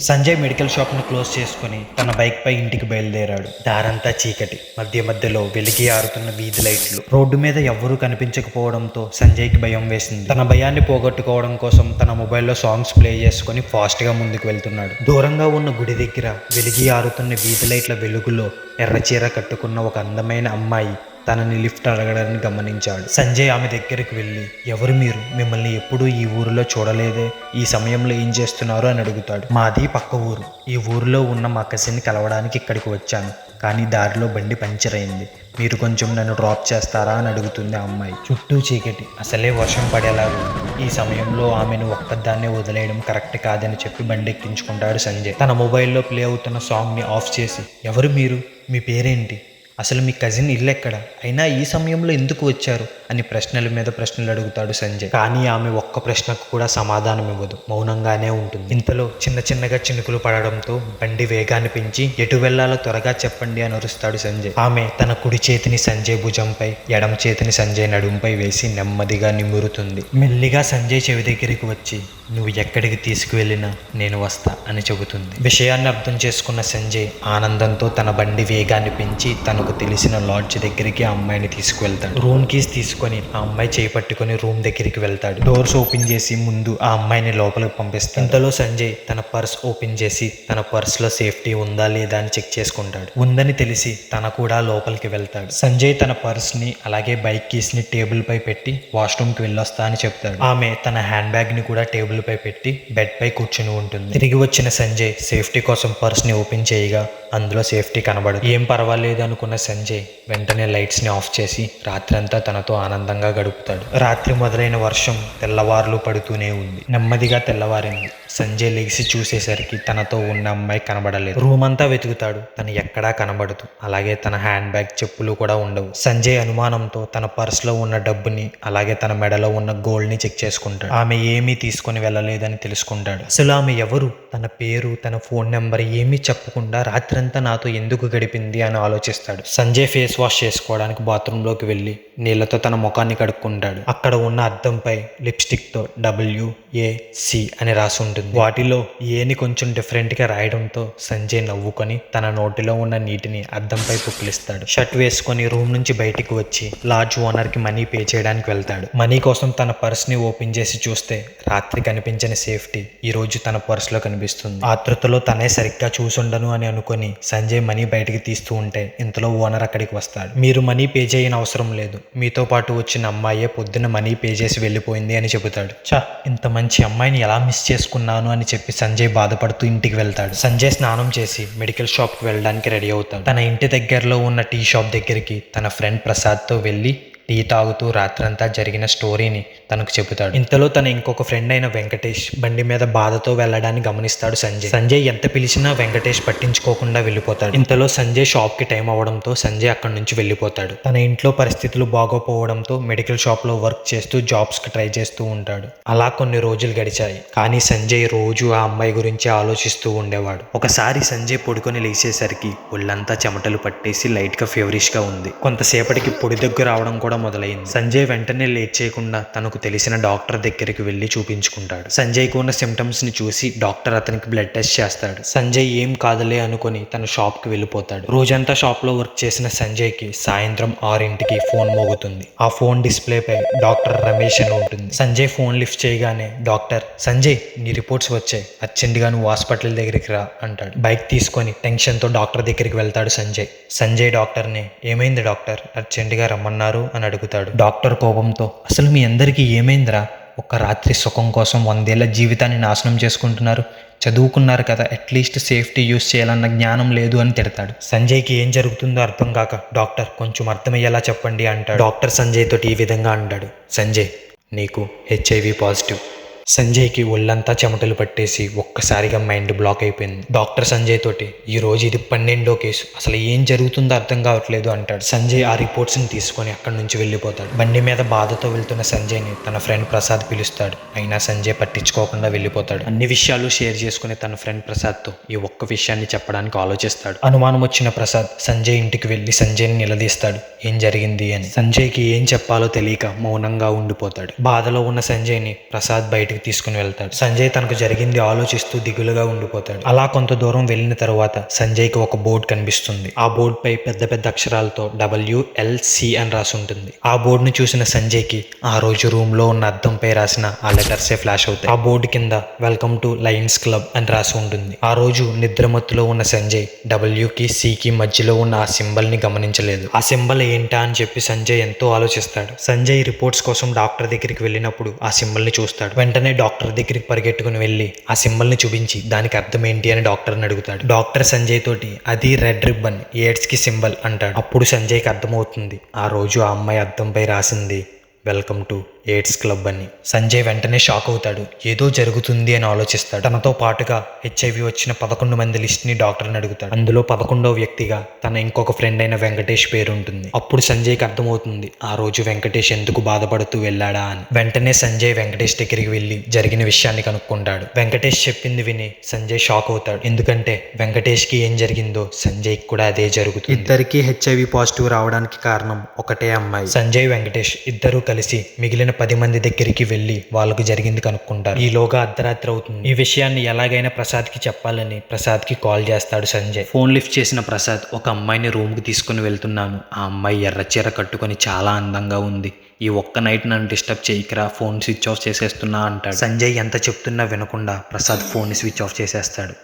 Sanjay medical షాప్ను close చేసుకుని తన bike పై ఇంటికి బయలుదేరాడు. దారంతా చీకటి. మధ్య మధ్యలో వెలిగి ఆరుతున్న వీధి లైట్లు. రోడ్డు మీద ఎవ్వరూ కనిపించకపోవడంతో సంజయ్కి భయం వేసింది. తన భయాన్ని పోగొట్టుకోవడం కోసం తన మొబైల్లో సాంగ్స్ ప్లే చేసుకుని ఫాస్ట్గా ముందుకు వెళ్తున్నాడు. దూరంగా ఉన్న గుడి దగ్గర వెలిగి ఆరుతున్న వీధి లైట్ల వెలుగులో ఎర్రచీర కట్టుకున్న ఒక అందమైన అమ్మాయి తనని లిఫ్ట్ అడగడాన్ని గమనించాడు. సంజయ్ ఆమె దగ్గరికి వెళ్ళి ఎవరు మీరు? మిమ్మల్ని ఎప్పుడూ ఈ ఊరిలో చూడలేదే? ఈ సమయంలో ఏం చేస్తున్నారు? అని అడుగుతాడు. మాది పక్క ఊరు. ఈ ఊరిలో ఉన్న మా కజిన్ కలవడానికి ఇక్కడికి వచ్చాను. కానీ దారిలో బండి పంచర్ అయింది. మీరు కొంచెం నన్ను డ్రాప్ చేస్తారా? అని అడుగుతుంది ఆ అమ్మాయి. చుట్టూ చీకటి. అసలే వర్షం పడేలాగా ఈ సమయంలో ఆమెను ఒక్కదాన్నే వదిలేయడం కరెక్ట్ కాదని చెప్పి బండి ఎక్కించుకుంటాడు సంజయ్. తన మొబైల్లో ప్లే అవుతున్న సాంగ్ని ఆఫ్ చేసి ఎవరు మీరు? మీ పేరేంటి? అసలు మీ కజిన్ ఇల్లు ఎక్కడ? అయినా ఈ సమయంలో ఎందుకు వచ్చారు? అని ప్రశ్నల మీద ప్రశ్నలు అడుగుతాడు సంజయ్. కానీ ఆమె ఒక్క ప్రశ్నకు కూడా సమాధానం ఇవ్వదు. మౌనంగానే ఉంటుంది. ఇంతలో చిన్న చిన్నగా చినుకులు పడడంతో బండి వేగాన్ని పెంచి ఎటు వెళ్ళాలో త్వరగా చెప్పండి అని అరుస్తాడు సంజయ్. ఆమె తన కుడి చేతిని సంజయ్ భుజంపై ఎడమ చేతిని సంజయ్ నడుంపై వేసి నెమ్మదిగా నిమురుతుంది. మెల్లిగా సంజయ్ చెవి దగ్గరికి వచ్చి నువ్వు ఎక్కడికి తీసుకువెళ్ళినా నేను వస్తా అని చెబుతుంది. విషయాన్ని అర్థం చేసుకున్న సంజయ్ ఆనందంతో తన బండి వేగాన్ని పెంచి తనకు తెలిసిన లాడ్జ్ దగ్గరికి ఆ అమ్మాయిని తీసుకువెళ్తాడు. రూమ్ కీస్ తీసుకొని ఆ అమ్మాయి చేపట్టుకొని రూమ్ దగ్గరికి వెళ్తాడు. డోర్స్ ఓపెన్ చేసి ముందు ఆ అమ్మాయిని లోపలికి పంపిస్తాడు. ఇంతలో సంజయ్ తన పర్స్ ఓపెన్ చేసి తన పర్స్లో సేఫ్టీ ఉందా లేదా అని చెక్ చేసుకుంటాడు. ఉందని తెలిసి తన కూడా లోపలికి వెళ్తాడు. సంజయ్ తన పర్స్ని అలాగే బైక్ కీస్ని టేబుల్ పై పెట్టి వాష్రూమ్కి వెళ్ళొస్తా అని చెప్తాడు. ఆమె తన హ్యాండ్ బ్యాగ్ని కూడా టేబుల్ పై పెట్టి బెడ్ పై కూర్చుని ఉంటుంది. తిరిగి వచ్చిన సంజయ్ సేఫ్టీ కోసం పర్స్ని ఓపెన్ చేయగా అందులో సేఫ్టీ కనబడదు ఏం పర్వాలేదు అనుకున్న సంజయ్ వెంటనే లైట్స్ని ఆఫ్ చేసి రాత్రంతా తనతో ఆనందంగా గడుపుతాడు. రాత్రి మొదలైన వర్షం తెల్లవారులు పడుతూనే ఉంది. నెమ్మదిగా తెల్లవారింది. సంజయ్ లెగిసి చూసేసరికి తనతో ఉన్న అమ్మాయి కనబడలేదు. రూమ్ అంతా వెతుకుతాడు. తను ఎక్కడా కనబడదు. అలాగే తన హ్యాండ్ బ్యాగ్ చెప్పులు కూడా ఉండవు. సంజయ్ అనుమానంతో తన పర్స్లో ఉన్న డబ్బుని అలాగే తన మెడలో ఉన్న గోల్డ్ని చెక్ చేసుకుంటాడు. ఆమె ఏమీ తీసుకొని వెళ్ళలేదని తెలుసుకుంటాడు. అసలు ఆమె ఎవరు? తన పేరు తన ఫోన్ నెంబర్ ఏమీ చెప్పకుండా రాత్రంతా నాతో ఎందుకు గడిపింది? అని ఆలోచిస్తాడు. సంజయ్ ఫేస్ వాష్ చేసుకోవడానికి బాత్రూంలోకి వెళ్ళి నీళ్ళతో తన ముఖాన్ని కడుక్కుంటాడు. అక్కడ ఉన్న అద్దంపై లిప్స్టిక్తో డబ్ల్యూ ఏ సి అని రాసి ఉంటుంది. వాటిలో ఏని కొంచెం డిఫరెంట్గా రాయడంతో సంజయ్ నవ్వుకొని తన నోటిలో ఉన్న నీటిని అద్దంపై పుక్కిలిస్తాడు. షర్ట్ వేసుకొని రూమ్ నుంచి బయటికి వచ్చి లాడ్జ్ ఓనర్కి మనీ పే చేయడానికి వెళ్తాడు. మనీ కోసం తన పర్స్ని ఓపెన్ చేసి చూస్తే రాత్రి కనిపించని సేఫ్టీ ఈరోజు తన పర్సులో కనిపిస్తుంది. ఆతృతలో తనే సరిగ్గా చూసుండను అని అనుకొని సంజయ్ మనీ బయటికి తీస్తూ ఉంటే ఇంతలో ఓనర్ అక్కడికి వస్తాడు. మీరు మనీ పే చేయని అవసరం లేదు. మీతో పాటు వచ్చిన అమ్మాయే పొద్దున్న మనీ పే చేసి వెళ్ళిపోయింది అని చెబుతాడు. చా ఇంత మంచి అమ్మాయిని ఎలా మిస్ చేసుకున్నాను అని చెప్పి సంజయ్ బాధపడుతూ ఇంటికి వెళ్తాడు. సంజయ్ స్నానం చేసి మెడికల్ షాప్కి వెళ్ళడానికి రెడీ అవుతాడు. తన ఇంటి దగ్గరలో ఉన్న టీ షాప్ దగ్గరికి తన ఫ్రెండ్ ప్రసాద్తో వెళ్ళి టీ తాగుతూ రాత్రంతా జరిగిన స్టోరీని తనకు చెబుతాడు. ఇంతలో తన ఇంకొక ఫ్రెండ్ అయిన వెంకటేష్ బండి మీద బాధతో వెళ్ళడాన్ని గమనిస్తాడు సంజయ్. సంజయ్ ఎంత పిలిచినా వెంకటేష్ పట్టించుకోకుండా వెళ్ళిపోతాడు. ఇంతలో సంజయ్ షాప్కి టైం అవడంతో సంజయ్ అక్కడి నుంచి వెళ్ళిపోతాడు. తన ఇంట్లో పరిస్థితులు బాగోపోవడంతో మెడికల్ షాప్లో వర్క్ చేస్తూ జాబ్స్కి ట్రై చేస్తూ ఉంటాడు. అలా కొన్ని రోజులు గడిచాయి. కానీ సంజయ్ రోజు ఆ అమ్మాయి గురించి ఆలోచిస్తూ ఉండేవాడు. ఒకసారి సంజయ్ పడుకొని లేచేసరికి ఒళ్ళంతా చెమటలు పట్టేసి లైట్గా ఫేవరిష్గా ఉంది. కొంతసేపటికి పొడి దగ్గర రావడం కూడా మొదలైంది. సంజయ్ వెంటనే లేట్ చేయకుండా తనకు తెలిసిన డాక్టర్ దగ్గరికి వెళ్ళి చూపించుకుంటాడు. సంజయ్కు ఉన్న సిమ్టమ్స్ని చూసి డాక్టర్ అతనికి బ్లడ్ టెస్ట్ చేస్తాడు. సంజయ్ ఏం కాదులే అనుకుని తన షాప్కి వెళ్ళిపోతాడు. రోజంతా షాప్లో వర్క్ చేసిన సంజయ్కి సాయంత్రం ఆరింటికి ఫోన్ మోగుతుంది. ఆ ఫోన్ డిస్ప్లే పై డాక్టర్ రమేష్ అని ఉంటుంది. సంజయ్ ఫోన్ లిఫ్ట్ చేయగానే డాక్టర్ సంజయ్ నీ రిపోర్ట్స్ వచ్చాయి. అర్జెంటుగా నువ్వు హాస్పిటల్ దగ్గరికి రా అంటాడు. బైక్ తీసుకొని టెన్షన్తో డాక్టర్ దగ్గరికి వెళ్తాడు సంజయ్. సంజయ్ డాక్టర్ని ఏమైంది డాక్టర్? అర్జెంటుగా రమ్మన్నారు అని అడుగుతాడు. డాక్టర్ కోపంతో అసలు మీ అందరికీ ఏమైందిరా? ఒక్క రాత్రి సుఖం కోసం వందేళ్ళ జీవితాన్ని నాశనం చేసుకుంటున్నారు. చదువుకున్నారు కదా అట్లీస్ట్ సేఫ్టీ యూస్ చేయాలన్న జ్ఞానం లేదు అని తిడతాడు. సంజయ్కి ఏం జరుగుతుందో అర్థం కాక డాక్టర్ కొంచెం అర్థమయ్యేలా చెప్పండి అంటాడు. డాక్టర్ సంజయ్ తోటి ఈ విధంగా అంటాడు. సంజయ్ నీకు హెచ్ఐవి పాజిటివ్. సంజయ్కి ఒళ్ళంతా చెమటలు పట్టేసి ఒక్కసారిగా మైండ్ బ్లాక్ అయిపోయింది. డాక్టర్ సంజయ్ తోటి ఈ రోజు ఇది పన్నెండో కేసు. అసలు ఏం జరుగుతుందో అర్థం కావట్లేదు అంటాడు. సంజయ్ ఆ రిపోర్ట్స్ని తీసుకొని అక్కడి నుంచి వెళ్ళిపోతాడు. బండి మీద బాధతో వెళ్తున్న సంజయ్ని తన ఫ్రెండ్ ప్రసాద్ పిలుస్తాడు. అయినా సంజయ్ పట్టించుకోకుండా వెళ్ళిపోతాడు. అన్ని విషయాలు షేర్ చేసుకునే తన ఫ్రెండ్ ప్రసాద్తో ఈ ఒక్క విషయాన్ని చెప్పడానికి ఆలోచిస్తాడు. అనుమానం వచ్చిన ప్రసాద్ సంజయ్ ఇంటికి వెళ్ళి సంజయ్ని నిలదీస్తాడు. ఏం జరిగింది అని. సంజయ్కి ఏం చెప్పాలో తెలియక మౌనంగా ఉండిపోతాడు. బాధలో ఉన్న సంజయ్ని ప్రసాద్ బయట బయటకు తీసుకుని వెళ్తాడు. సంజయ్ తనకు జరిగింది ఆలోచిస్తూ దిగులుగా ఉండిపోతాడు. అలా కొంత దూరం వెళ్ళిన తర్వాత సంజయ్కి ఒక బోర్డు కనిపిస్తుంది. ఆ బోర్డు పై పెద్ద పెద్ద అక్షరాలతో డబ్ల్యూఎల్సి అని రాసి ఉంటుంది. ఆ బోర్డును చూసిన సంజయ్కి ఆ రోజు రూమ్లో ఉన్న అద్దంపై రాసిన ఆ లెటర్సే ఫ్లాష్ అవుతాయి. ఆ బోర్డు కింద వెల్కమ్ టు లయన్స్ క్లబ్ అని రాసి ఉంటుంది. ఆ రోజు నిద్రమత్తులో ఉన్న సంజయ్ డబ్ల్యూకి సికి మధ్యలో ఉన్న ఆ సింబల్ని గమనించలేదు. ఆ సింబల్ ఏంటా అని చెప్పి సంజయ్ ఎంతో ఆలోచిస్తాడు. సంజయ్ రిపోర్ట్స్ కోసం డాక్టర్ దగ్గరికి వెళ్ళినప్పుడు ఆ సింబల్ని చూస్తాడు. వెంటనే డాక్టర్ దగ్గరికి పరిగెట్టుకుని వెళ్ళి ఆ సింబల్ని చూపించి దానికి అర్థం ఏంటి అని డాక్టర్ని అడుగుతాడు. డాక్టర్ సంజయ్ తోటి అది రెడ్ రిబ్బన్ ఎయిడ్స్కి సింబల్ అంటాడు. అప్పుడు సంజయ్కి అర్థమవుతుంది ఆ రోజు ఆ అమ్మాయి అద్దంపై రాసింది వెల్కమ్ టు ఎయిడ్స్ క్లబ్ అని. సంజయ్ వెంటనే షాక్ అవుతాడు. ఏదో జరుగుతుంది అని ఆలోచిస్తాడు. తనతో పాటుగా హెచ్ఐవి వచ్చిన పదకొండు మంది లిస్ట్ని డాక్టర్ని అడుగుతాడు. అందులో పదకొండవ వ్యక్తిగా తన ఇంకొక ఫ్రెండ్ అయిన వెంకటేష్ పేరు ఉంటుంది. అప్పుడు సంజయ్కి అర్థమవుతుంది. ఆ రోజు వెంకటేష్ ఎందుకు బాధపడుతూ వెళ్ళాడా అని. వెంటనే సంజయ్ వెంకటేష్ దగ్గరికి వెళ్ళి జరిగిన విషయాన్ని కనుక్కుంటాడు. వెంకటేష్ చెప్పింది విని సంజయ్ షాక్ అవుతాడు. ఎందుకంటే వెంకటేష్కి ఏం జరిగిందో సంజయ్ కూడా అదే జరుగుతుంది. ఇద్దరికి హెచ్ఐవి పాజిటివ్ రావడానికి కారణం ఒకటే అమ్మాయి. సంజయ్ వెంకటేష్ ఇద్దరూ కలిసి మిగిలిన పది మంది దగ్గరికి వెళ్ళి వాళ్ళకు జరిగింది కనుక్కుంటారు. ఈలోగా అర్ధరాత్రి అవుతుంది. ఈ విషయాన్ని ఎలాగైనా ప్రసాద్కి చెప్పాలని ప్రసాద్కి కాల్ చేస్తాడు సంజయ్. ఫోన్ లిఫ్ట్ చేసిన ప్రసాద్ ఒక అమ్మాయిని రూమ్కి తీసుకుని వెళ్తున్నాను. ఆ అమ్మాయి ఎర్ర చీర కట్టుకొని చాలా అందంగా ఉంది. ఈ ఒక్క నైట్ నన్ను డిస్టర్బ్ చేయకరా ఫోన్ స్విచ్ ఆఫ్ చేసేస్తున్నా అంటాడు. సంజయ్ ఎంత చెప్తున్నా వినకుండా ప్రసాద్ ఫోన్ స్విచ్ ఆఫ్ చేసేస్తాడు.